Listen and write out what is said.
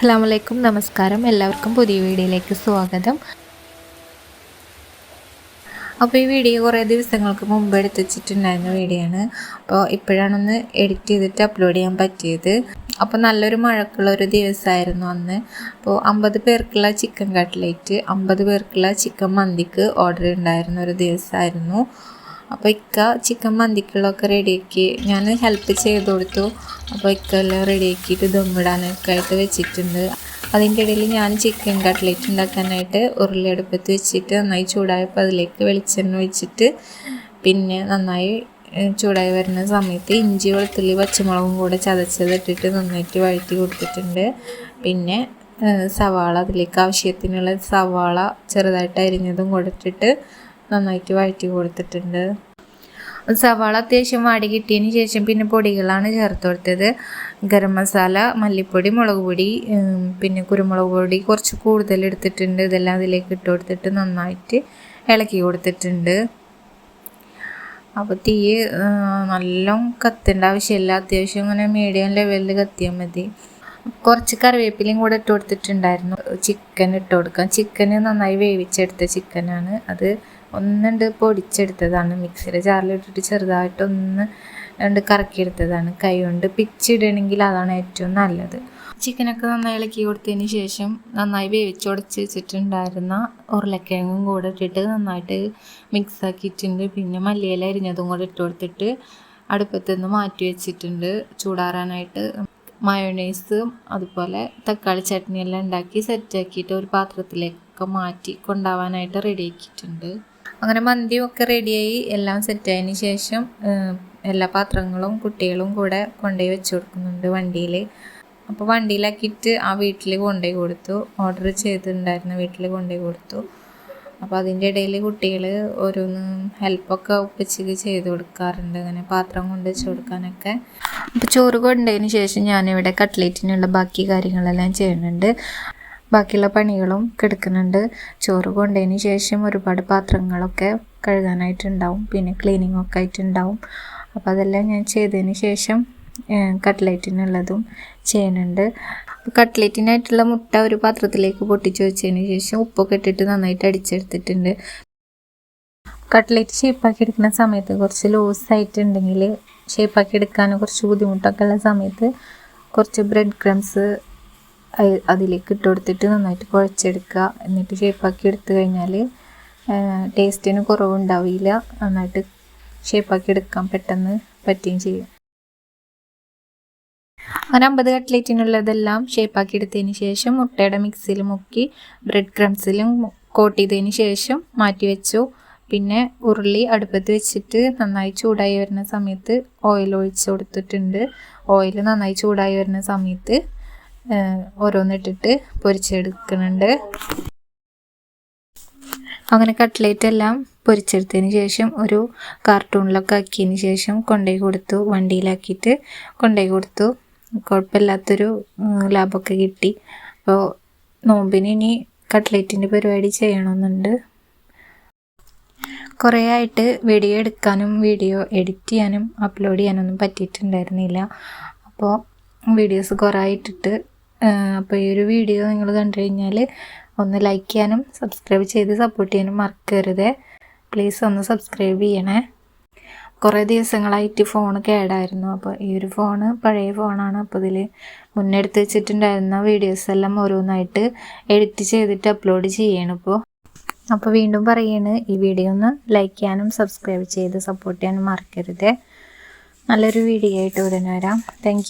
അസ്സാം വലൈക്കും നമസ്കാരം. എല്ലാവർക്കും പുതിയ വീഡിയോയിലേക്ക് സ്വാഗതം. അപ്പോൾ ഈ വീഡിയോ കുറേ ദിവസങ്ങൾക്ക് മുമ്പ് എടുത്ത് വെച്ചിട്ടുണ്ടായിരുന്ന വീഡിയോ ആണ് അപ്പോൾ ഇപ്പോഴാണൊന്ന് എഡിറ്റ് ചെയ്തിട്ട് അപ്ലോഡ് ചെയ്യാൻ പറ്റിയത്. അപ്പോൾ നല്ലൊരു മഴക്കുള്ള ഒരു ദിവസമായിരുന്നു അന്ന്. അപ്പോൾ അമ്പത് പേർക്കുള്ള ചിക്കൻ കട്ട്ലേറ്റ് അമ്പത് പേർക്കുള്ള ചിക്കൻ മന്തിക്ക് ഓർഡർ ഉണ്ടായിരുന്ന ഒരു ദിവസമായിരുന്നു. അപ്പോൾ ഇക്ക ചിക്കൻ മന്തിക്കുള്ളതൊക്കെ റെഡിയാക്കി ഞാൻ ഹെൽപ്പ് ചെയ്ത് കൊടുത്തു. അപ്പോൾ ഇക്ക എല്ലാം റെഡിയാക്കിയിട്ട് ദമ്മിടാനൊക്കെ ആയിട്ട് വെച്ചിട്ടുണ്ട്. അതിന്റെ ഇടയിൽ ഞാൻ ചിക്കൻ കട്ട്ലേറ്റ് ഉണ്ടാക്കാനായിട്ട് ഉരുളിയടുപ്പത്ത് വെച്ചിട്ട് നന്നായി ചൂടായപ്പോൾ അതിലേക്ക് വെളിച്ചെണ്ണ ഒഴിച്ചിട്ട് പിന്നെ നന്നായി ചൂടായി വരുന്ന സമയത്ത് ഇഞ്ചി വെളുത്തുള്ളി പച്ചമുളകും കൂടെ ചതച്ചത് ഇട്ടിട്ട് നന്നായിട്ട് വഴറ്റി കൊടുത്തിട്ടുണ്ട്. പിന്നെ സവാള അതിലേക്ക് ആവശ്യത്തിനുള്ള സവാള ചെറുതായിട്ട് അരിഞ്ഞതും കൊടുത്തിട്ട് നന്നായിട്ട് വഴറ്റി കൊടുത്തിട്ടുണ്ട്. സവാള അത്യാവശ്യം വാടി കിട്ടിയതിന് ശേഷം പിന്നെ പൊടികളാണ് ചേർത്ത് കൊടുത്തത്. ഗരം മസാല മല്ലിപ്പൊടി മുളക് പൊടി പിന്നെ കുരുമുളക് പൊടി കുറച്ച് കൂടുതൽ എടുത്തിട്ടുണ്ട്. ഇതെല്ലാം അതിലേക്ക് ഇട്ട് കൊടുത്തിട്ട് നന്നായിട്ട് ഇളക്കി കൊടുത്തിട്ടുണ്ട്. അപ്പോൾ തീ നല്ല കത്തേണ്ട ആവശ്യമില്ല. അത്യാവശ്യം ഇങ്ങനെ മീഡിയം ലെവലിൽ കത്തിയാൽ മതി. കുറച്ച് കറിവേപ്പിലയും കൂടെ ഇട്ട് കൊടുത്തിട്ടുണ്ടായിരുന്നു. ചിക്കൻ ഇട്ട് കൊടുക്കാം. ചിക്കൻ നന്നായി വേവിച്ചെടുത്ത ചിക്കനാണ്. അത് ഒന്നുണ്ട് പൊടിച്ചെടുത്തതാണ്. മിക്സിയുടെ ജാറിലിട്ടിട്ട് ചെറുതായിട്ട് ഒന്ന് രണ്ട് കറക്കിയെടുത്തതാണ്. കൈ കൊണ്ട് പിച്ചിടണമെങ്കിൽ അതാണ് ഏറ്റവും നല്ലത്. ചിക്കനൊക്കെ നന്നായി ഇളക്കി കൊടുത്തതിന് ശേഷം നന്നായി വേവിച്ചുടച്ച് വെച്ചിട്ടുണ്ടായിരുന്ന ഉരുളക്കിഴങ്ങും കൂടെ ഇട്ടിട്ട് നന്നായിട്ട് മിക്സ് ആക്കിയിട്ടുണ്ട്. പിന്നെ മല്ലിയില അരിഞ്ഞതും കൂടെ ഇട്ട് കൊടുത്തിട്ട് അടുപ്പത്ത് നിന്ന് മാറ്റി വെച്ചിട്ടുണ്ട്. ചൂടാറാനായിട്ട് മയോണൈസും അതുപോലെ തക്കാളി ചട്നി എല്ലാം ഉണ്ടാക്കി സെറ്റാക്കിയിട്ട് ഒരു പാത്രത്തിലേക്കൊക്കെ മാറ്റി കൊണ്ടാവാനായിട്ട് റെഡിയാക്കിയിട്ടുണ്ട് അങ്ങനെ മന്തിയും ഒക്കെ റെഡിയായി എല്ലാം സെറ്റായതിന് ശേഷം എല്ലാ പാത്രങ്ങളും കുട്ടികളും കൂടെ കൊണ്ടുപോയി വെച്ച് കൊടുക്കുന്നുണ്ട് വണ്ടിയിൽ. അപ്പോൾ വണ്ടിയിലാക്കിയിട്ട് ആ വീട്ടിൽ കൊണ്ടുപോയി കൊടുത്തു. ഓർഡർ ചെയ്തിട്ടുണ്ടായിരുന്ന വീട്ടിൽ കൊണ്ടുപോയി കൊടുത്തു. അപ്പോൾ അതിന്റെ ഇടയിൽ കുട്ടികൾ ഓരോന്ന് ഹെൽപ്പൊക്കെ ഉപ്പച്ചയ്ക്ക് ചെയ്ത് കൊടുക്കാറുണ്ട്. അങ്ങനെ പാത്രം കൊണ്ട് വെച്ച് കൊടുക്കാനൊക്കെ. അപ്പോൾ ചോറ് കൊണ്ടതിന് ശേഷം ഞാനിവിടെ കട്ട്ലേറ്റിനുള്ള ബാക്കി കാര്യങ്ങളെല്ലാം ചെയ്യുന്നുണ്ട്. ബാക്കിയുള്ള പണികളും കിടക്കുന്നുണ്ട്. ചോറ് കൊണ്ടതിന് ശേഷം ഒരുപാട് പാത്രങ്ങളൊക്കെ കഴുകാനായിട്ടുണ്ടാവും. പിന്നെ ക്ലീനിങ് ഒക്കെ ആയിട്ടുണ്ടാവും. അപ്പോൾ അതെല്ലാം ഞാൻ ചെയ്തതിന് ശേഷം കട്ട്ലേറ്റിനുള്ളതും ചെയ്യുന്നുണ്ട്. അപ്പോൾ കട്ട്ലേറ്റിനായിട്ടുള്ള മുട്ട ഒരു പാത്രത്തിലേക്ക് പൊട്ടിച്ച് വെച്ചതിന് ശേഷം ഉപ്പൊക്കെ ഇട്ടിട്ട് നന്നായിട്ട് അടിച്ചെടുത്തിട്ടുണ്ട്. കട്ട്ലേറ്റ് ഷേപ്പാക്കി എടുക്കുന്ന സമയത്ത് കുറച്ച് ലൂസായിട്ടുണ്ടെങ്കിൽ ഷേപ്പാക്കി എടുക്കാൻ കുറച്ച് ബുദ്ധിമുട്ടൊക്കെ ഉള്ള സമയത്ത് കുറച്ച് ബ്രെഡ് ക്രംസ് അതിലേക്ക് ഇട്ട് കൊടുത്തിട്ട് നന്നായിട്ട് കുഴച്ചെടുക്കുക. എന്നിട്ട് ഷേപ്പാക്കി എടുത്തു കഴിഞ്ഞാൽ ടേസ്റ്റിന് കുറവുണ്ടാവില്ല. നന്നായിട്ട് ഷേപ്പാക്കി എടുക്കാൻ പെട്ടെന്ന് പറ്റുകയും ചെയ്യും. അങ്ങനെ അമ്പത് കട്ട്ലേറ്റിനുള്ളതെല്ലാം ഷേപ്പാക്കി എടുത്തതിന് ശേഷം മുട്ടയുടെ മിക്സിയിൽ മുക്കി ബ്രെഡ് ക്രംസിലും കോട്ട് ചെയ്തതിന് ശേഷം മാറ്റി വെച്ചു പിന്നെ ഉരുളി അടുപ്പത്ത് വെച്ചിട്ട് നന്നായി ചൂടായി വരുന്ന സമയത്ത് ഓയിൽ ഒഴിച്ച് കൊടുത്തിട്ടുണ്ട്. ഓയിൽ നന്നായി ചൂടായി വരുന്ന സമയത്ത് ഓരോന്നിട്ടിട്ട് പൊരിച്ചെടുക്കുന്നുണ്ട്. അങ്ങനെ കട്ട്ലേറ്റ് എല്ലാം പൊരിച്ചെടുത്തതിന് ശേഷം ഒരു കാർട്ടൂണിലൊക്കെ ആക്കിയതിന് ശേഷം കൊണ്ടുപോയി കൊടുത്തു. വണ്ടിയിലാക്കിയിട്ട് കൊണ്ടുപോയി കൊടുത്തു. കുഴപ്പമില്ലാത്തൊരു ലാഭമൊക്കെ കിട്ടി. അപ്പോൾ നോമ്പിന് ഇനി കട്ട്ലേറ്റിന്റെ പരിപാടി ചെയ്യണമെന്നുണ്ട്. കുറേ ആയിട്ട് വീഡിയോ എടുക്കാനും വീഡിയോ എഡിറ്റ് ചെയ്യാനും അപ്ലോഡ് ചെയ്യാനൊന്നും പറ്റിയിട്ടുണ്ടായിരുന്നില്ല. അപ്പോൾ വീഡിയോസ് കുറേ ആയിട്ടിട്ട് അപ്പോൾ ഈ ഒരു വീഡിയോ നിങ്ങൾ കണ്ടു കഴിഞ്ഞാൽ ഒന്ന് ലൈക്ക് ചെയ്യാനും സബ്സ്ക്രൈബ് ചെയ്ത് സപ്പോർട്ട് ചെയ്യാനും മറക്കരുത്. പ്ലീസ് ഒന്ന് സബ്സ്ക്രൈബ് ചെയ്യണേ. കുറേ ദിവസങ്ങളായിട്ട് ഫോൺ കേടായിരുന്നു. അപ്പോൾ ഈ ഒരു ഫോണ് പഴയ ഫോണാണ് അപ്പോൾ ഇതിൽ മുന്നെടുത്ത് വെച്ചിട്ടുണ്ടായിരുന്ന വീഡിയോസ് എല്ലാം ഓരോന്നായിട്ട് എഡിറ്റ് ചെയ്തിട്ട് അപ്ലോഡ് ചെയ്യണം ഇപ്പോൾ. അപ്പോൾ വീണ്ടും പറയാണ് ഈ വീഡിയോ ഒന്ന് ലൈക്ക് ചെയ്യാനും സബ്സ്ക്രൈബ് ചെയ്ത് സപ്പോർട്ട് ചെയ്യാനും മറക്കരുത്. നല്ലൊരു വീഡിയോ ആയിട്ട് ഉടനെ വരാം. താങ്ക്